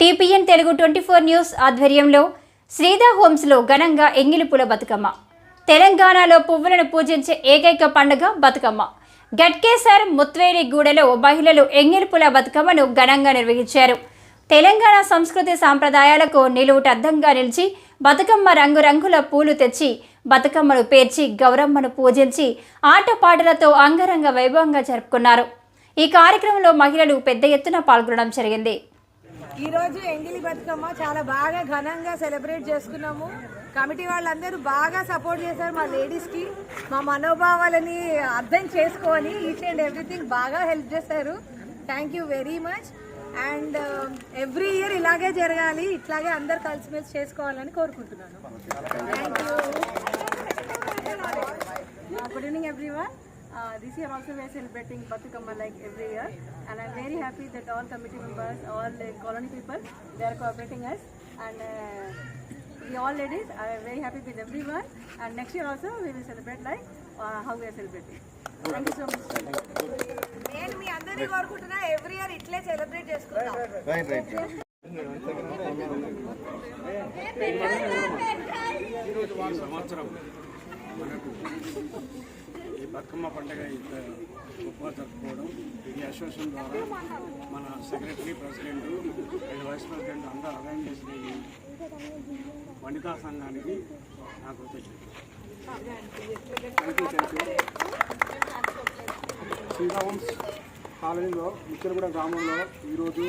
TPN Telugu twenty four news ఆధ్వర్యంలో శ్రీధా హోమ్స్లో ఘనంగా ఎంగిలిపుల బతుకమ్మ. తెలంగాణలో పువ్వులను పూజించే ఏకైక పండుగ బతుకమ్మ. గట్కేసర్ ముత్వేలిగూడలో మహిళలు ఎంగిలిపుల బతుకమ్మను ఘనంగా నిర్వహించారు. తెలంగాణ సంస్కృతి సాంప్రదాయాలకు నిలువుటద్దంగా నిలిచి బతుకమ్మ రంగురంగుల పూలు తెచ్చి బతుకమ్మను పేర్చి గౌరమ్మను పూజించి ఆటపాటలతో అంగరంగ వైభవంగా జరుపుకున్నారు. ఈ కార్యక్రమంలో మహిళలు పెద్ద ఎత్తున పాల్గొనడం జరిగింది. ఈరోజు ఎంగిలి బతుకమ్మ చాలా బాగా ఘనంగా సెలబ్రేట్ చేసుకున్నాము. కమిటీ వాళ్ళందరూ బాగా సపోర్ట్ చేశారు మా లేడీస్కి. మా మనోభావాలని అర్థం చేసుకొని ఈచ్ అండ్ ఎవ్రీథింగ్ బాగా హెల్ప్ చేశారు. Thank you very much. And um, every year ఇలాగే జరగాలి ఇట్లాగే అందరు కలిసిమెలిసి చేసుకోవాలని కోరుకుంటున్నాను. Thank you. Good evening everyone. Uh, this year also we are celebrating Batukama like every year and I'm very happy that all committee members, all the colony people, they are cooperating us and uh, we all ladies are very happy with everyone and next year also we will celebrate like uh, how we are celebrating. Thank you so much. నేను మీ అందరినీ కోరుకుంటున్నా every year ఇట్లే celebrate చేసుకుంటాం ఈ సంవత్సరం మనకు బతుకమ్మ పండుగ ఇంత గొప్పగా జరుపుకోవడం. ఈ అసోసియేషన్ ద్వారా మన secretary president and vice president అందరూ అరేంజ్ చేసిన ఈ వనితా సంఘానికి నా కృతజ్ఞత thank you thank you Srirams కాలనీలో ముచ్చలగూడ గ్రామంలో ఈరోజు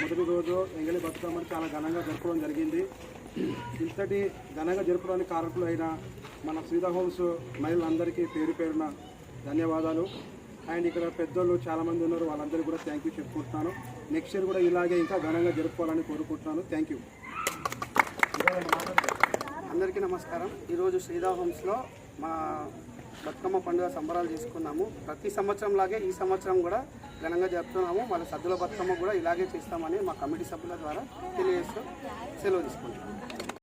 మొదటి రోజు ఎంగళి బతుకమ్మని చాలా ఘనంగా జరుపుకోవడం జరిగింది. ఇంతటి ఘనంగా జరుపుకోవడానికి కారకులు అయిన మన శ్రీధా హోమ్స్ మహిళలందరికీ పేరు పేరున ధన్యవాదాలు. అండ్ ఇక్కడ పెద్దోళ్ళు చాలామంది ఉన్నారు వాళ్ళందరికీ కూడా థ్యాంక్ యూ చెప్పుకుంటున్నాను. నెక్స్ట్ ఇయర్ కూడా ఇలాగే ఇంకా ఘనంగా జరుపుకోవాలని కోరుకుంటున్నాను. థ్యాంక్ యూ అందరికీ నమస్కారం. ఈరోజు శ్రీదా హోమ్స్లో మా బతుకమ్మ పండుగ సంబరాలు చేసుకున్నాము. ప్రతి సంవత్సరం లాగే ఈ సంవత్సరం కూడా ఘనంగా జరుపుతున్నాము. వాళ్ళ సద్దుల బతుకమ్మ కూడా ఇలాగే చేస్తామని మా కమిటీ సభ్యుల ద్వారా తెలియజేస్తూ సెలవు తీసుకుంటాము